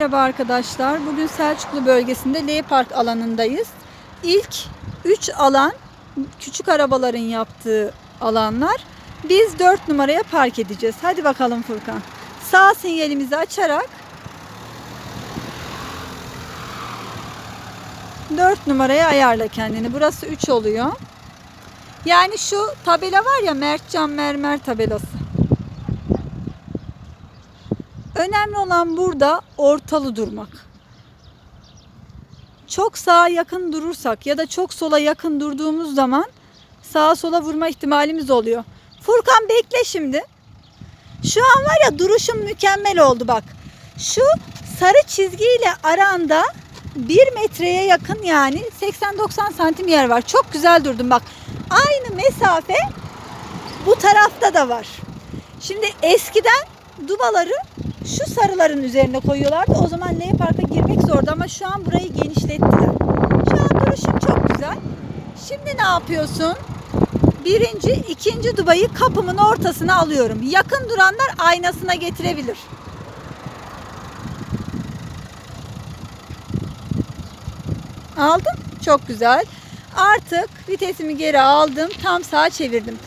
Merhaba arkadaşlar. Bugün Selçuklu bölgesinde L Park alanındayız. İlk 3 alan küçük arabaların yaptığı alanlar. Biz 4 numaraya park edeceğiz. Hadi bakalım Furkan. Sağ sinyalimizi açarak 4 numaraya ayarla kendini. Burası 3 oluyor. Yani şu tabela var ya Mertcan Mermer tabelası. Önemli olan burada ortalı durmak. Çok sağa yakın durursak ya da çok sola yakın durduğumuz zaman sağa sola vurma ihtimalimiz oluyor. Furkan bekle şimdi. Şu an var ya duruşum mükemmel oldu bak. Şu sarı çizgiyle aranda 1 metreye yakın yani 80-90 santim yer var. Çok güzel durdum bak. Aynı mesafe bu tarafta da var. Şimdi eskiden dubaları şu sarıların üzerine koyuyorlardı. O zaman L Park'a girmek zordu ama şu an burayı genişlettiler. Şu an duruşun çok güzel. Şimdi ne yapıyorsun? Birinci, ikinci dubayı kapımın ortasına alıyorum. Yakın duranlar aynasına getirebilir. Aldın. Çok güzel. Artık vitesimi geri aldım. Tam sağa çevirdim.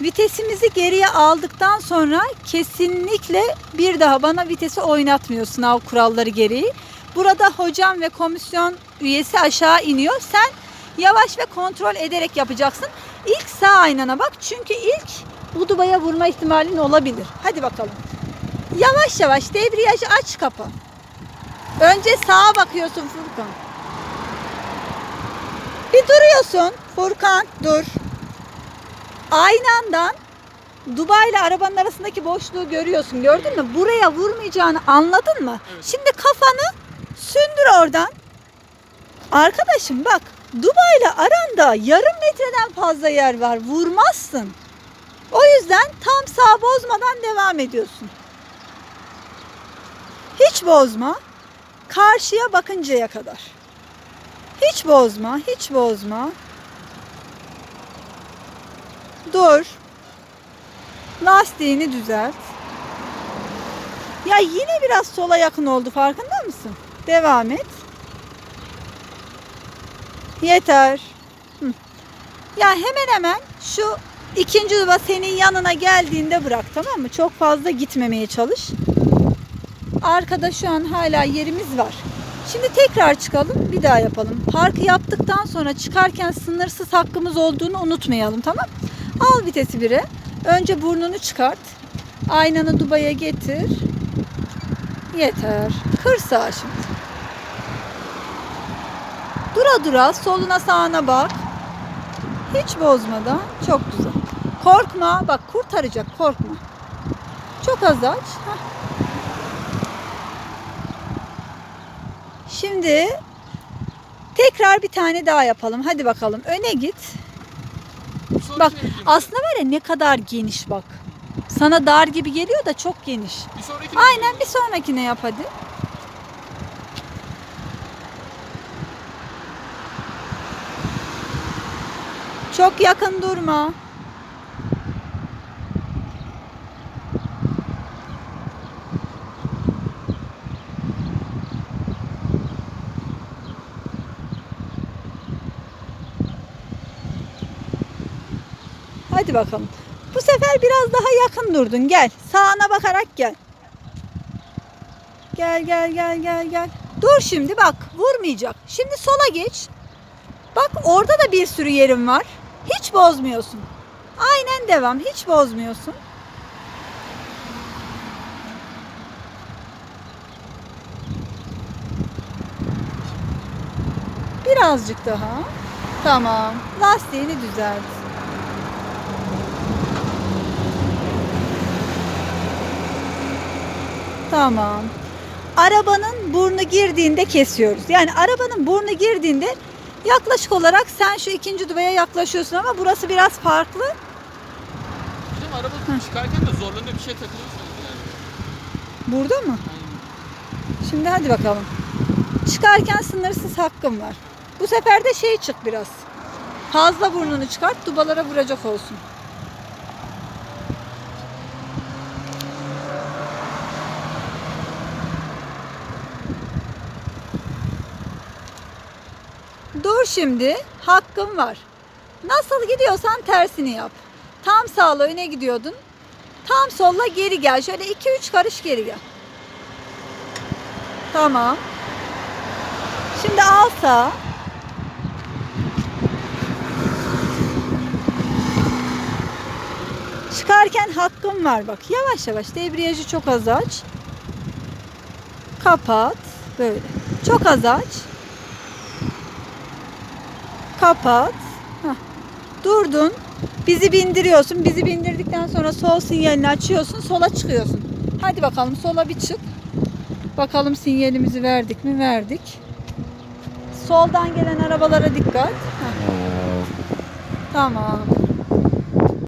Vitesimizi geriye aldıktan sonra kesinlikle bir daha bana vitesi oynatmıyor sınav kuralları gereği. Burada hocam ve komisyon üyesi aşağı iniyor. Sen yavaş ve kontrol ederek yapacaksın. İlk sağ aynana bak çünkü ilk bu dubaya vurma ihtimalin olabilir. Hadi bakalım. Yavaş yavaş debriyajı aç kapı. Önce sağa bakıyorsun Furkan. Bir duruyorsun. Furkan dur. Aynı andan Dubai ile arabanın arasındaki boşluğu görüyorsun. Gördün mü? Buraya vurmayacağını anladın mı? Evet. Şimdi kafanı sündür oradan. Arkadaşım bak Dubai ile aranda yarım metreden fazla yer var. Vurmazsın. O yüzden tam sağ bozmadan devam ediyorsun. Hiç bozma. Karşıya bakıncaya kadar. Hiç bozma, hiç bozma. Dur. Lastiğini düzelt. Ya yine biraz sola yakın oldu farkında mısın? Devam et. Yeter. Ya hemen hemen şu ikinci duba senin yanına geldiğinde bırak tamam mı? Çok fazla gitmemeye çalış. Arkada şu an hala yerimiz var. Şimdi tekrar çıkalım bir daha yapalım. Parkı yaptıktan sonra çıkarken sınırsız hakkımız olduğunu unutmayalım tamam Al vitesi 1'e. Önce burnunu çıkart. Aynanı dubaya getir. Yeter. Kır sağa şimdi. Dura dura soluna sağına bak. Hiç bozmadan. Çok güzel. Korkma. Bak kurtaracak korkma. Çok az aç. Hah. Şimdi tekrar bir tane daha yapalım. Hadi bakalım. Öne git. Bak aslında var ya ne kadar geniş bak. Sana dar gibi geliyor da çok geniş. bir Aynen bir sonrakine yap hadi. Çok yakın durma. Hadi bakalım. Bu sefer biraz daha yakın durdun. Gel. Sağına bakarak gel. Gel gel gel gel gel. Dur şimdi bak vurmayacak. Şimdi sola geç. Bak orada da bir sürü yerim var. Hiç bozmuyorsun. Aynen devam. Hiç bozmuyorsun. Birazcık daha. Tamam. Lastiğini düzelt. Tamam. Arabanın burnu girdiğinde kesiyoruz. Yani arabanın burnu girdiğinde yaklaşık olarak sen şu ikinci duvaya yaklaşıyorsun ama burası biraz farklı. Bizim araba çıkarken de zorlanıyor bir şey takılıyorsunuz yani. Burada mı? Aynen. Şimdi hadi bakalım. Çıkarken sınırsız hakkım var. Bu sefer de şey çık biraz. Fazla burnunu çıkart, dubalara vuracak olsun. dur şimdi. Hakkın var. Nasıl gidiyorsan tersini yap. Tam sağla öne gidiyordun. Tam solla geri gel. Şöyle 2-3 karış geri gel. Tamam. Şimdi al sağa. Çıkarken hakkın var bak. Yavaş yavaş debriyajı çok az aç. Kapat. Böyle. Çok az aç. Kapat. Hah. Durdun. Bizi bindiriyorsun. Bizi bindirdikten sonra sol sinyalini açıyorsun. Sola çıkıyorsun. Hadi bakalım sola bir çık. Bakalım sinyalimizi verdik mi? Verdik. Soldan gelen arabalara dikkat. Heh. Tamam.